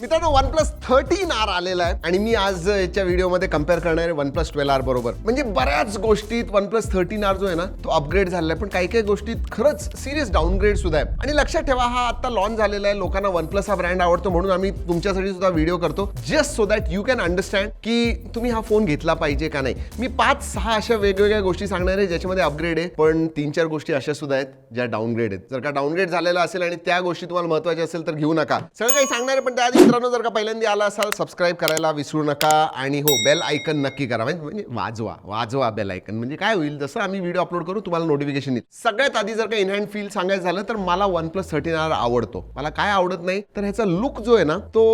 मित्रांनो one plus thirteen R आलेला आहे. आणि मी आज याच्या व्हिडिओमध्ये कंपेअर करणार आहे वन प्लस ट्वेल्व आर बरोबर. म्हणजे बऱ्याच गोष्टीत वन प्लस थर्टीन आर जो आहे ना तो अपग्रेड झालेला आहे. पण काही काही गोष्टीत खरंच सिरियस डाऊनग्रेड सुद्धा आहे. आणि लक्षात ठेवा हा आता लॉन्च झालेला आहे. लोकांना वन प्लस हा ब्रँड आवडतो. म्हणून आम्ही तुमच्यासाठी सुद्धा व्हिडिओ करतो. Just so that you can understand की तुम्ही हा फोन घेतला पाहिजे का नाही. मी पाच सहा अशा वेगवेगळ्या गोष्टी सांगणार आहे ज्याच्यामध्ये अपग्रेड आहे. पण तीन चार गोष्टी अशा सुद्धा आहेत ज्या डाऊनग्रेड आहेत. जर का डाऊनग्रेड झालेला असेल आणि त्या गोष्टी तुम्हाला महत्त्वाच्या असेल तर घेऊ नका. सगळं काही सांगणार आहे पण त्याआधी मित्रांनो जर का पहिल्यांदा आला असाल सबस्क्राईब करायला विसरू नका आणि हो बेल आयकन नक्की करा. म्हणजे, म्हणजे वाजवा वाजवा बेल आयकन म्हणजे काय होईल जसं आम्ही व्हिडिओ अपलोड करू तुम्हाला नोटिफिकेशन येईल. सगळ्यात आधी जर का इन हँड फील सांगायचं झालं तर मला वन प्लस थर्टीन आर आवडतो. मला काय आवडत नाही तर ह्याचा लुक जो आहे ना तो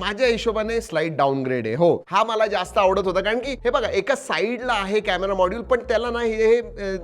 माझ्या हिशोबाने स्लाइड डाऊनग्रेड आहे. हो हा मला जास्त आवडत होता. कारण की हे बघा एका साईडला आहे कॅमेरा मॉड्यूल पण त्याला ना हे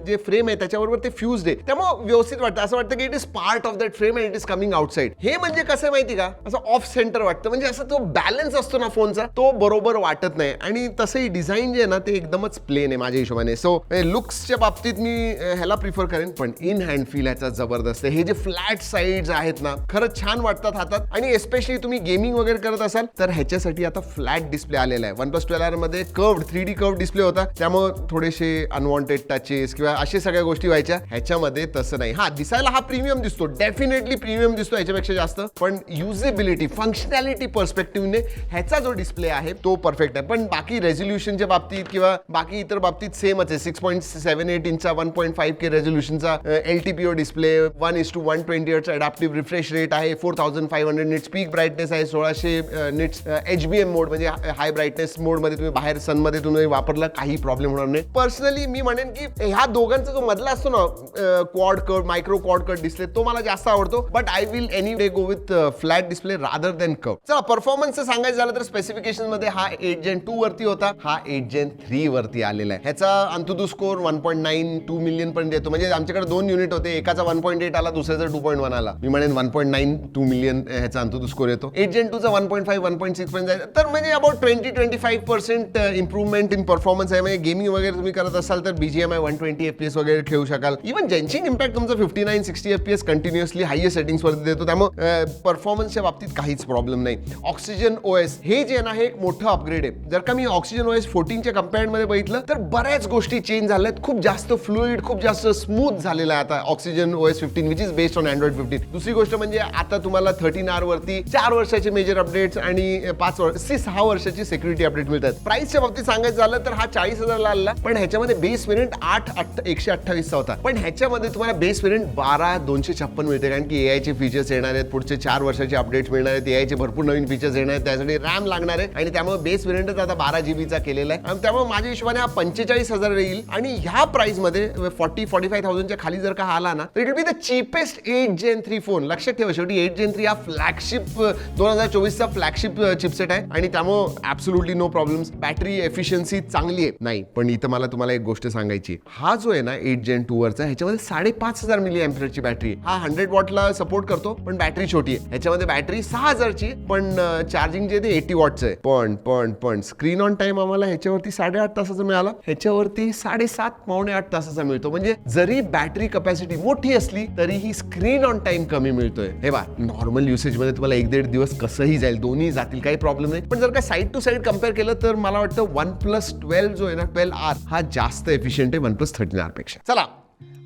जे फ्रेम आहे त्याच्याबरोबर ते फ्यूज आहे. त्यामुळे व्यवस्थित वाटतं. असं वाटतं की it is part of that frame and it is coming outside हे म्हणजे कसं आहे माहिती का? असं ऑफ सेंटर वाटतं. म्हणजे असं तो बॅलन्स असतो ना फोनचा तो बरोबर वाटत नाही. आणि तसंही डिझाईन जे आहे ना ते एकदमच प्लेन आहे माझ्या हिशोबाने. सो लुक्सच्या बाबतीत मी ह्याला प्रिफर करेन. पण इन हँड फील ह्याचा जबरदस्त आहे. हे जे फ्लॅट साईड आहेत ना खरंच छान वाटतात हातात. आणि एस्पेशली तुम्ही गेमिंग वगैरे करत असाल तर ह्याच्यासाठी आता फ्लॅट डिस्प्ले आलेला आहे. वन प्लस ट्वेल्व आरमध्ये curve three D curve display होता. त्यामुळे थोडेसे अनवॉन्टेड टचेस किंवा अशा सगळ्या गोष्टी व्हायच्या. ह्याच्यामध्ये तसं नाही. हा दिसायला हा प्रीमियम दिसतो. डेफिनेटली प्रीमियम दिसतो ह्याच्यापेक्षा जास्त. पण युजेबिलिटी फंक्शनॅलिटी पर्स्पेक्टिव्हने ह्याचा जो डिस्प्ले आहे तो परफेक्ट आहे. पण बाकी रेझोल्युशनच्या बाबतीत किंवा बाकी इतर बाबतीत सेमच आहे सिक्स पॉईंट सेव्हन एट इंचा one point five K रेझोल्युशनचा L T P O display one is to one twenty एटचा adaptive refresh rate आहे four thousand five hundred nits peak brightness आहे सोळाशे nits H B M mode म्हणजे high brightness मोडमध्ये तुम्ही बाहेर सनमध्ये तुम्ही वापरला काही प्रॉब्लेम होणार नाही. पर्सनली मी म्हणेन की ह्या दोघांचा जो मधला असतो ना quad cut micro quad cut display तो मला जास्त आवडतो. But I will any day go with flat display rather than curve चला परफॉर्मन्स सांगायचं झालं तर स्पेसिफिकेशनमध्ये हा एट जेन टू वरती होता. हा एट जेन थ्री वरती आलेला आहे. ह्याचा AnTuTu score one point nine two million पर्यंत येतो. म्हणजे आमच्याकडे दोन युनिट होते. एकाचा वन पॉईंट एट आला दुसऱ्याचा टू पॉईंट वन आला. मी म्हणेन one point nine two million ह्याचा अंतुदू स्कोर येतो. Eight gen टूचा one point five one point six पर्यंत जायचं तर म्हणजे about twenty twenty five percent improvement in performance आहे. म्हणजे गेमिंग वगैरे तुम्ही करत असाल तर BGM I one twenty F P S वगैरे ठेवू शकाल. इव्हन जेन्शिंग इम्पॅक्ट तुमचं fifty nine sixty F P S continuously highest settings वरती देतो. त्यामुळे परफॉर्मन्सच्या बाबतीत काहीच प्रॉब्लेम नाही. ऑक्सिजन ओ एस हे जे आहे ना हे एक मोठं अपग्रेड आहे. जर का मी ऑक्सिजन ओ एस फोर्टीनच्या कम्पेअरमध्ये बघितलं तर बऱ्याच गोष्टी चेंज झाल्या आहेत खूप जास्त फ्लुईड खूप जास्त स्मूथ झालेला आहे आता Oxygen O S fifteen which is based on Android fifteen दुसरी गोष्ट म्हणजे आता तुम्हाला थर्टीन आर वरती चार वर्षाचे मेजर अपडेट्स आणि पाच वर्ष सी सहा वर्षाची सेक्युरिटी अपडेट मिळतात. प्राइसच्या बाबतीत सांगायचं झालं तर हा चाळीस हजारला आला पण ह्याच्यामध्ये बेस वेरियंट आठ अठ्ठ एकशे अठ्ठावीसचा होता. पण ह्याच्यामध्ये तुम्हाला बेस वेरियंट बारा दोनशे छप्पन मिळते कारण की एआयचे फीचर्स येणार आहेत पुढचे चार वर्षाचे अपडेट्स मिळणार आहेत एआयचे भरपूर नवीन फीचर्स येणार आहेत. त्यासाठी रॅम लागणार आहे. आणि त्यामुळे बेस व्हेरियंटच आता बारा जीबीचा केलेला आहे. आणि त्यामुळे माझ्या हिशोबाने हा पंचेचाळीस हजार येईल. आणि ह्या प्राइसमध्ये फॉर्टी फॉर्टी फाय थाउजंडच्या खाली जर का आला ना तर it be the cheapest eight gen three phone लक्षात ठेवा शेवटी एट जेन थ्री हा फ्लॅगशिप दोन हजार चोवीसचा फ्लॅगशिप चिपसेट आहे. आणि त्यामुळे absolutely no problems battery efficiency चांगली आहे. नाही पण इथं मला तुम्हाला एक गोष्ट सांगायची हा जो आहे ना एट जेन टू वरचा ह्याच्यामध्ये साडेपाच हजार मिली एम्पियरची बॅटरी हा हंड्रेड वॉटला सपोर्ट करतो पण बॅटरी छोटी आहे. ह्याच्यामध्ये बॅटरी सहा हजारची पण चार्जिंग जे ते एटी वॉटचं आहे. पण पण पण स्क्रीन ऑन टाइम आम्हाला ह्याच्यावरती साडेआठ तासाचा मिळाला. ह्याच्यावरती साडेसात पावणे आठ तासाचा मिळतो. म्हणजे जरी बॅटरी कपॅसिटी मोठी असली तरीही स्क्रीन ऑन टाइम कमी मिळतोय. हे बा नॉर्मल युसेजमध्ये तुम्हाला एक दीड दिवस कसंही जाईल दोन्ही जातील काही प्रॉब्लेम नाही. पण जर का साईड टू साईड कंपेअर केलं तर मला वाटतं वन प्लस ट्वेल्व जो आहे ना ट्वेल्व आर हा जास्त एफिशियंट आहे वन प्लस थर्टीन आरपेक्षा. चला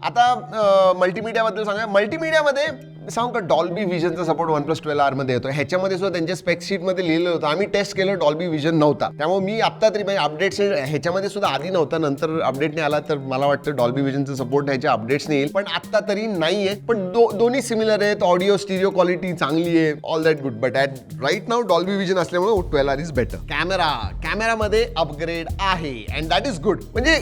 आता मल्टीमीडिया बद्दल सांगा मल्टीमीडियामध्ये सांग का? डॉल्बी विजनचा सपोर्ट वन प्लस ट्वेल्व आरमध्ये येतो ह्याच्यामध्ये सुद्धा त्यांच्या स्पेक लिहिलेलं मध्ये लिहिलं होतं. आम्ही टेस्ट केलं डॉल्बी विजन नव्हता. त्यामुळे मी आता तरी म्हणजे अपडेट्स ह्याच्यामध्ये सुद्धा आधी नव्हता. नंतर अपडेटने आला तर मला वाटतं डॉल्बी विजनचा सपोर्ट ह्याच्या नाही येईल. पण आता तरी नाही आहे पण दो दोन्ही सिमिलर आहेत. ऑडिओ स्टिरिओ क्वालिटी चांगली आहे. All that good but at right now Dolby vision असल्यामुळे twelve R is better camera कॅमेरामध्ये अपग्रेड आहे. अँड दॅट इज गुड म्हणजे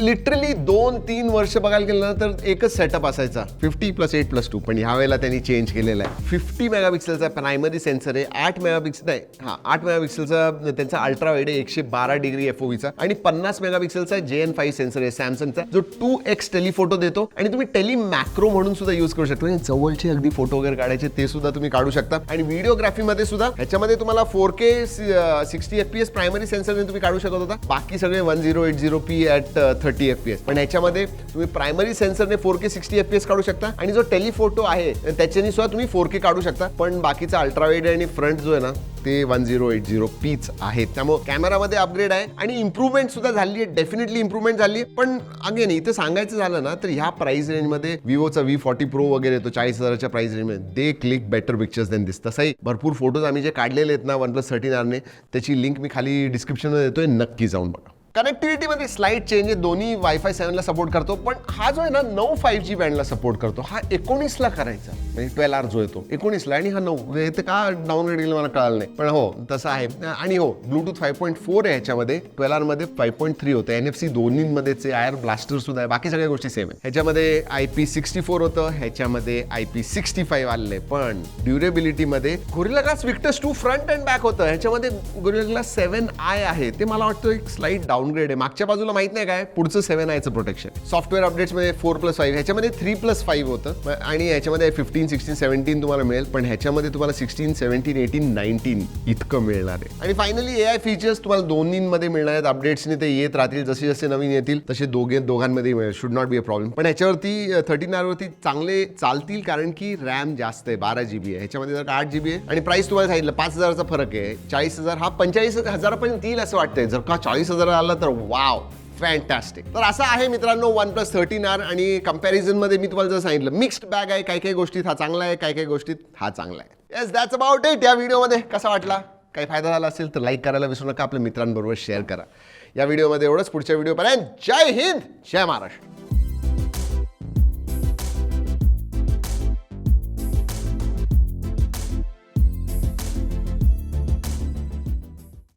लिटरली दोन तीन वर्ष बघायला गेलं ना तर एकच सेटअप असायचा. Fifty plus eight plus two पण ह्या वेळेला त्यांनी चेंज केलेला आहे. फिफ्टी मेगापिक्सेलचा प्रायमरी सेन्सर आहे आठ मेगापिक्सेल नाही हा आठ मेगापिक्सेलचा त्यांचा अल्ट्रा वाईड आहे एकशे बारा डिग्री एफ ओवीचा आणि पन्नास मेगापिक्सेलचा जे एन फाईव्ह सेन्सर आहे सॅमसंगचा जो टू एक्स टेलिफोटो देतो. आणि तुम्ही टेली मॅक्रो म्हणून सुद्धा यूज करू शकता. म्हणजे जवळचे अगदी फोटो वगैरे काढायचे ते सुद्धा तुम्ही काढू शकता. आणि व्हिडिओग्राफीमध्ये सुद्धा ह्याच्यामध्ये तुम्हाला four K sixty F P S primary सेन्सरने तुम्ही काढू शकत होता. बाकी सगळे one zero eight zero P at thirty F P S पण याच्यामध्ये तुम्ही primary सेन्सरने four K sixty F P S काढू शकता आणि जो टेलिफोटो आहे त्याच्याने सुद्धा तुम्ही फोर के काढू शकता. पण बाकीचा अल्ट्रावेड आणि फ्रंट जो आहे ना ते वन झिरो एट झिरो पीच आहेत त्यामुळे कॅमेरामध्ये अपग्रेड आहे आणि इम्प्रुव्हमेंट सुद्धा झाली आहे डेफिनेटली इम्प्रुव्हमेंट झाली आहे पण अगेन इथं सांगायचं झालं ना तर ह्या प्राइस रेंजमध्ये विवोचा व्ही फॉर्टी प्रो वगैरे येतो चाळीस हजाराच्या प्राइस रेंजमध्ये they click better pictures then this तसंही भरपूर फोटोज आम्ही जे काढलेले आहेत ना वन प्लस थर्टीन आरने त्याची लिंक मी खाली डिस्क्रिप्शनमध्ये देतोय नक्की जाऊन बघा. कनेक्टिव्हिटीमध्ये स्लाईड चेंज आहे दोन्ही वायफाय सेव्हनला सपोर्ट करतो. पण हा जो आहे ना नऊ फाईव्ह जी बँडला सपोर्ट करतो हा एकोणीसला करायचा. म्हणजे ट्वेल्व आर जो येतो एकोणीसला आणि हा नऊ म्हणजे ते का डाऊनग्रेड केलं मला कळलं नाही. पण हो तसं आहे. आणि हो ब्लूटूथ फाईव्ह पॉईंट फोर आहे ह्याच्यामध्ये ट्वेल्व आरमध्ये फाईव्ह पॉईंट थ्री होतं. एन एफ सी दोन्हीमध्येच आहे आयर ब्लास्टर सुद्धा आहे. बाकी सगळ्या गोष्टी सेम आहे. ह्याच्यामध्ये आय पी सिक्स्टी फोर होतं ह्याच्यामध्ये आय पी सिक्स्टी फाईव्ह आलेलं आहे. पण ड्युरेबिलिटीमध्ये Gorilla glass Victus two front and back होतं. ह्याच्यामध्ये गोरिला ग्लास सेव्हन आय आहे. ते मला वाटतं एक स्लाईट डाऊनग्रेड आहे. मागच्या बाजूला माहीत नाही काय? पुढचं सेव्हन आयचं प्रोटेक्शन सॉफ्टवेअर अपडेट्समध्ये फोर प्लस फाईव्ह ह्याच्यामध्ये थ्री प्लस फाईव्ह होतं. आणि ह्याच्यामध्ये फिफ्टीन सिक्स्टीन सेव्हन्टीन तुम्हाला मिळेल. पण ह्याच्यामध्ये तुम्हाला सिक्स्टीन सेव्हन्टीन एटीन नाईन्टीन इतकं मिळणार आहे. आणि फायनली ए आय फीचर्स तुम्हाला दोन्हीमध्ये मिळणार आहेत. अपडेट्सने ते येत राहतील. जसे जसे नवीन येतील तसे दोघे दोघांमध्ये मिळेल. Should not be a problem पण ह्याच्यावरती थर्टीन आरवरती चांगले चालतील कारण की रॅम जास्त आहे. बारा जी बी आहे. ह्याच्यामध्ये जर आठ जी बी आहे. आणि प्राईस तुम्हाला सांगितलं पाच हजारचा फरक आहे. चाळीस हजार हा पंचेचाळीस हजारापर्यंत येईल असं वाटतंय. जर का चाळीस हजार आला तर वाव फॅन्टॅस्टिक तर असं आहे मित्रांनो वन प्लस थर्टीन आर आणि कम्पॅरिझनमध्ये मी तुम्हाला जर सांगितलं मिक्स्ड बॅग आहे काही काही गोष्टीत हा चांगला आहे काही काही गोष्टीत हा चांगला आहे. येस दॅट्स अबाउट इट या व्हिडिओमध्ये कसा वाटला? काही फायदा झाला असेल तर लाईक करायला विसरू नका आपल्या मित्रांबरोबर शेअर करा. या व्हिडिओमध्ये एवढंच. पुढच्या व्हिडिओपर्यंत जय हिंद जय महाराष्ट्र.